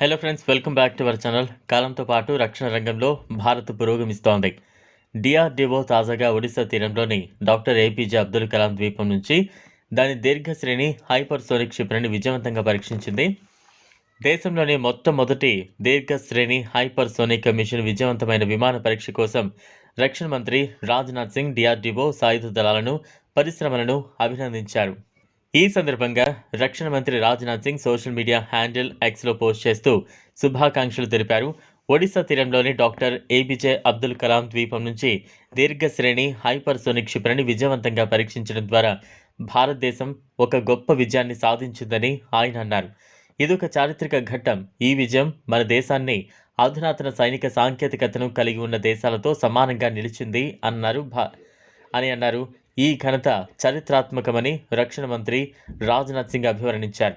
Hello friends welcome back to our channel కాలంతో పాటు రక్షణ రంగంలో భారత్ పురోగమిస్తోంది. డిఆర్డిఓ తాజాగా ఒడిశా తీరంలోని డాక్టర్ ఏపీజే అబ్దుల్ కలాం ద్వీపం నుంచి దాని దీర్ఘ శ్రేణి హైపర్సోనిక్ క్షిపణిని విజయవంతంగా పరీక్షించింది. దేశంలోని మొట్టమొదటి దీర్ఘ శ్రేణి హైపర్సోనిక్ మిషన్ విజయవంతమైన విమాన పరీక్ష కోసం రక్షణ మంత్రి రాజ్నాథ్ సింగ్ డిఆర్డిఓ సాయుధ దళాలను పరిశ్రమలను అభినందించారు. ఈ సందర్భంగా రక్షణ మంత్రి Rajnath Singh social media handle ఎక్స్లో పోస్ట్ చేస్తూ శుభాకాంక్షలు తెలిపారు. ఒడిశా తీరంలోని డాక్టర్ ఏబిజే అబ్దుల్ కలాం ద్వీపం నుంచి దీర్ఘశ్రేణి హైపర్సోనిక్ క్షిపణిని విజయవంతంగా పరీక్షించడం ద్వారా భారతదేశం ఒక గొప్ప విజయాన్ని సాధించిందని ఆయన అన్నారు. ఇదొక చారిత్రక ఘట్టం. ఈ విజయం మన దేశాన్ని అధునాతన సైనిక సాంకేతికతను కలిగి ఉన్న దేశాలతో సమానంగా నిలిచింది అన్నారు భా అని అన్నారు. ఈ ఘనత చరిత్రాత్మకమని రక్షణ మంత్రి రాజ్నాథ్ సింగ్ అభివర్ణించారు.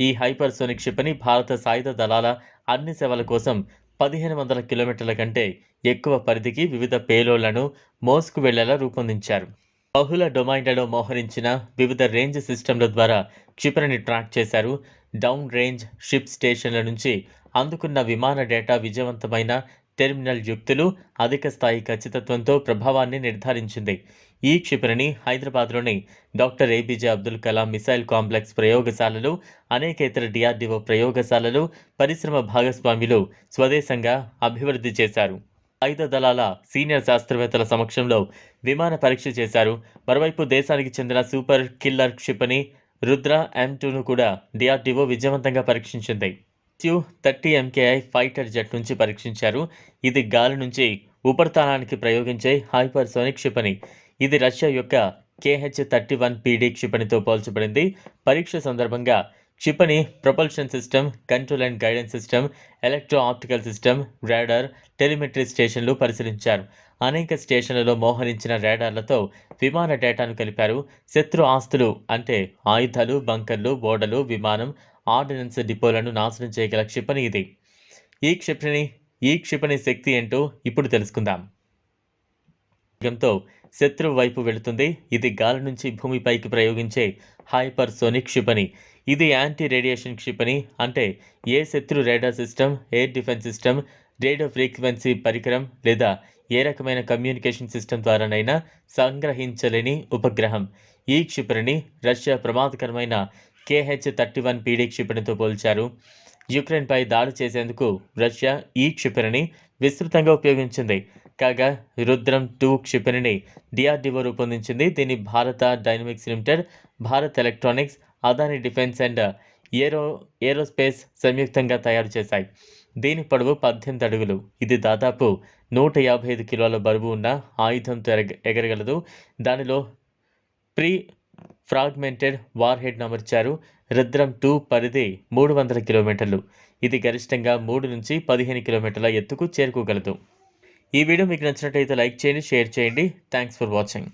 ఈ హైపర్సోనిక్ క్షిపణి భారత సాయుధ దళాల అన్ని సేవల కోసం పదిహేను వందల కిలోమీటర్ల కంటే ఎక్కువ పరిధికి వివిధ పేలోళ్ళను మోసుకు వెళ్ళేలా రూపొందించారు. బహుళ డొమైన్లలో మోహరించిన వివిధ రేంజ్ సిస్టమ్ల ద్వారా క్షిపణిని ట్రాక్ చేశారు. డౌన్ రేంజ్ షిప్ స్టేషన్ల నుంచి అందుకున్న విమాన డేటా విజయవంతమైన టెర్మినల్ యుక్తులు అధిక స్థాయి ఖచ్చితత్వంతో ప్రభావాన్ని నిర్ధారించింది. ఈ క్షిపణిని హైదరాబాద్లోని doctor APJ Abdul Kalam missile complex ప్రయోగశాలలు అనేక ఇతర డిఆర్డిఓ ప్రయోగశాలలు పరిశ్రమ భాగస్వాములు స్వదేశంగా అభివృద్ధి చేశారు. ఆయుధ దళాల సీనియర్ శాస్త్రవేత్తల సమక్షంలో విమాన పరీక్ష చేశారు. మరోవైపు దేశానికి చెందిన సూపర్ కిల్లర్ క్షిపణి రుద్ర ఎం టూను కూడా డిఆర్డిఓ విజయవంతంగా పరీక్షించింది. You thirty MKI fighter jet నుంచి పరీక్షించారు. ఇది గాలి నుంచి ఉపరితలానికి ప్రయోగించే హైపర్సోనిక్ క్షిపణి. ఇది రష్యా యొక్క కేహెచ్ థర్టీ వన్ పీడీ క్షిపణితో పోల్చబడింది. పరీక్ష సందర్భంగా క్షిపణి propulsion system control and guidance system electro optical system radar telemetry స్టేషన్లు పరిశీలించారు. అనేక స్టేషన్లలో మోహరించిన రాడార్లతో విమాన డేటాను కలిపారు. శత్రు ఆస్తులు అంటే ఆయుధాలు బంకర్లు ఓడలు విమానం ఆర్డినెన్స్ డిపోలను నాశనం చేయగల క్షిపణి ఇది. ఈ క్షిపణి ఈ క్షిపణి శక్తి ఏంటో ఇప్పుడు తెలుసుకుందాం. వేగంతో శత్రువు వైపు వెళుతుంది. ఇది గాలి నుంచి భూమిపైకి ప్రయోగించే హైపర్సోనిక్ క్షిపణి. ఇది యాంటీ రేడియేషన్ క్షిపణి అంటే ఏ శత్రు radar system air defence system radio frequency పరికరం లేదా ఏ రకమైన కమ్యూనికేషన్ సిస్టమ్ ద్వారానైనా సంగ్రహించలేని ఉపగ్రహం. ఈ క్షిపణిని రష్యా ప్రమాదకరమైన కేహెచ్ థర్టీ వన్ పీడీ క్షిపణితో పోల్చారు. యుక్రెయిన్పై దాడి చేసేందుకు రష్యా ఈ క్షిపణిని విస్తృతంగా ఉపయోగించింది. కాగా రుద్రం టూ క్షిపణిని డిఆర్డిఓ రూపొందించింది. దీన్ని Bharat dynamics limited Bharat electronics Adani defence and aero aerospace సంయుక్తంగా తయారు చేశాయి. దీని పొడవు పద్దెనిమిది అడుగులు. ఇది దాదాపు నూట యాభై ఐదు కిలోల బరువు ఉన్న ఆయుధంతో ఎరగ ఎగరగలదు. దానిలో ప్రీ ఫ్రాగ్మెంటెడ్ వార్ హెడ్ అమర్చారు. రుద్రం టూ పరిధి మూడు వందల కిలోమీటర్లు. ఇది గరిష్టంగా మూడు నుంచి పదిహేను కిలోమీటర్ల ఎత్తుకు చేరుకోగలదు. ఈ వీడియో మీకు నచ్చినట్లయితే లైక్ చేయండి షేర్ చేయండి. Thanks for watching.